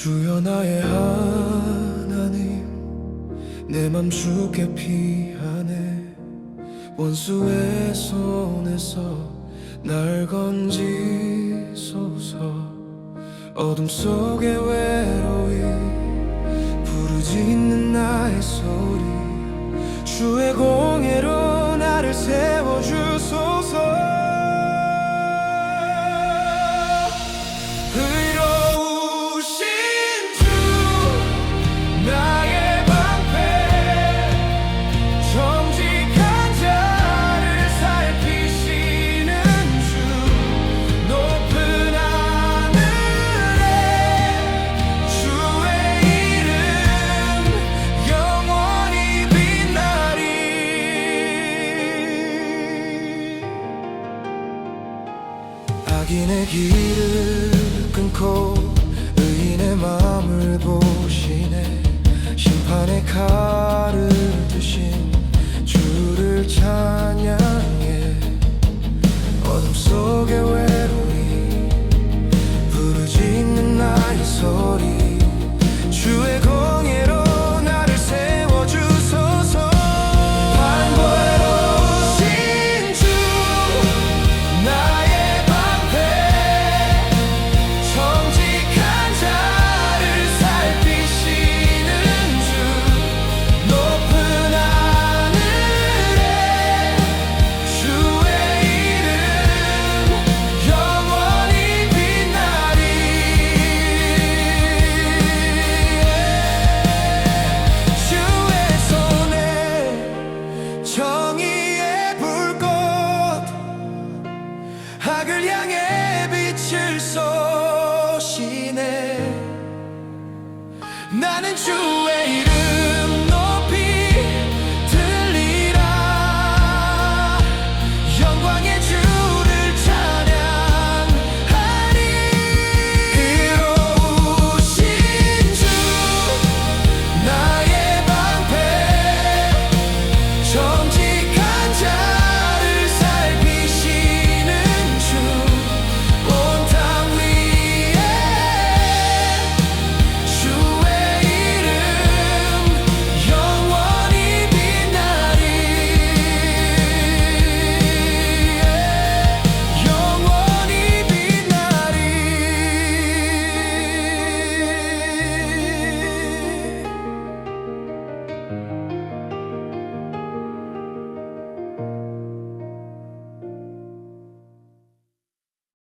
주여 나의 하나님 내맘 주께 피하네. 원수의 손에서 날 건지소서. 어둠 속의 외로이 부르짖는 나의 소리. 주의 공예로 나를 세 악인의 길을 끊고 의인의 마음을 보시네 정의의 불꽃 악을 향해 빛을 쏘시네 나는 주의